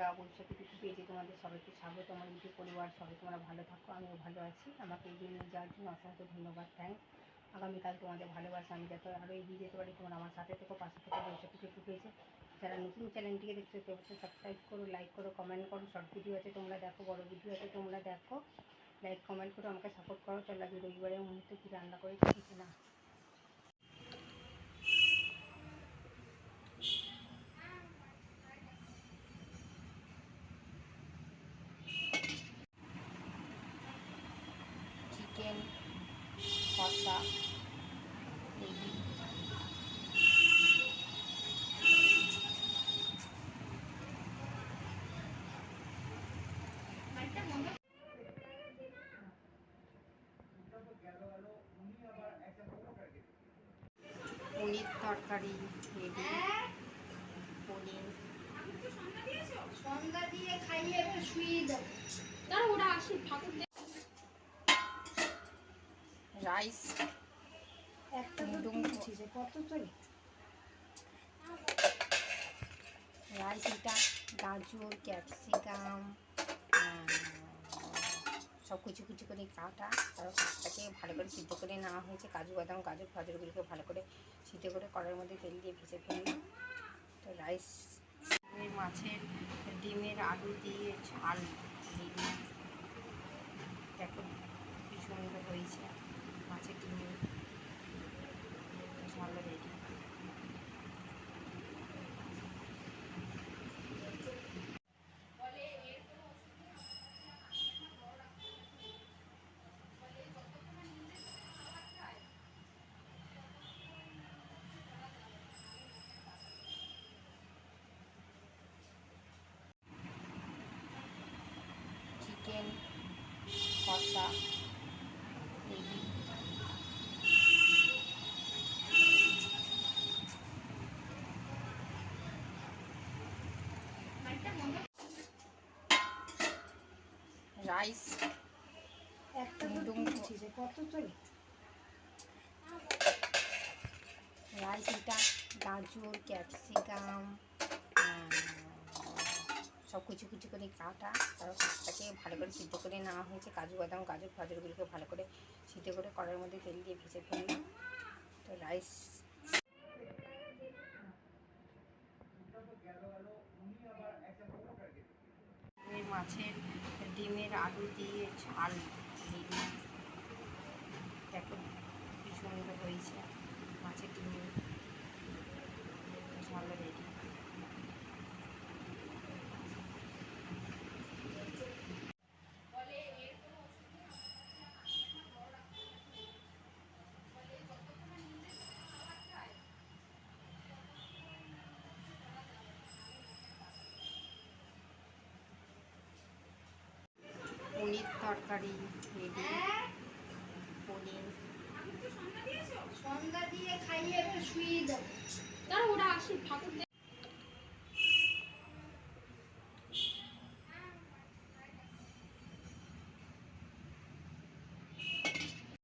বন্ধুরা বৈশাখী কিছু পেয়েছি তোমাদের সবাইকে স্বাগত, আমার ইউটিউব পরিবার, সবাই তোমরা ভালো থাকো, আমিও ভালো আছি। আমাকে এগিয়ে নিয়ে যাওয়ার জন্য অসংখ্য ধন্যবাদ থ্যাংকস আগামীকাল তোমাদের ভালোবাসা, আমি যাতে আরও এগিয়ে যেতে পারি, তোমরা আমার সাথে থেকে, পাশে থেকে বৈশাখী কিছু পেয়েছে। যারা নতুন চ্যানেলটিকে দেখছ অবশ্যই সাবস্ক্রাইব করো লাইক করো কমেন্ট করো শর্ট ভিডিও আছে, তোমরা দেখো, বড় ভিডিও আছে, তোমরা দেখো। লাইক কমেন্ট করো, আমাকে সাপোর্ট করো। চলো আজকে রবিবারের মুহূর্তে কী রান্না করেছি কিছু না। চিকেন কষা পনির তরকারি রেডি পনির। সন্ধ্যা দিয়ে খাইয়ে শুয়ে দাও ওরা আসে ঠাকুর রাইস। রাইস এটা গাজর ক্যাপসিকাম সব কুচি কুচি করে কাটা। তারপর কাজটাকে ভালো করে সিদ্ধ করে নেওয়া হয়েছে। কাজু বাদাম গাজর ফাজরগুলোকে ভালো করে সিদ্ধ করে কড়াইয়ের মধ্যে তেল দিয়ে ভেজে ফেললাম। তো রাইস মাছের ডিমের আলু দিয়ে ঝাল। দিলাম দেখো কি সুন্দর হয়েছে মাছের ডিমের ঝাল রেডি চিকেন কষা রাইস একটা কত চলে? রাইস এটা গাজর ক্যাপসিকাম সব কুচি কুচি করে কাটা, তারপর কাজটাকে ভালো করে সিদ্ধ করে নেওয়া হয়েছে। কাজু, বাদাম, গাজর ফাজরগুলোকে ভালো করে সিদ্ধ করে কড়ার মধ্যে তেল দিয়ে ভেজে ফেললাম। তো রাইস মাছের ডিমের আলু দিয়ে ঝাল। দেখো কি সুন্দর হয়েছে মাছের ডিমের ঝাল রেডি পনির তরকারি রেডি। পনির। সন্ধ্যা দিয়ে খাইয়ে এবার শুয়ে দাও তারা ওরা আসে ঠাকুর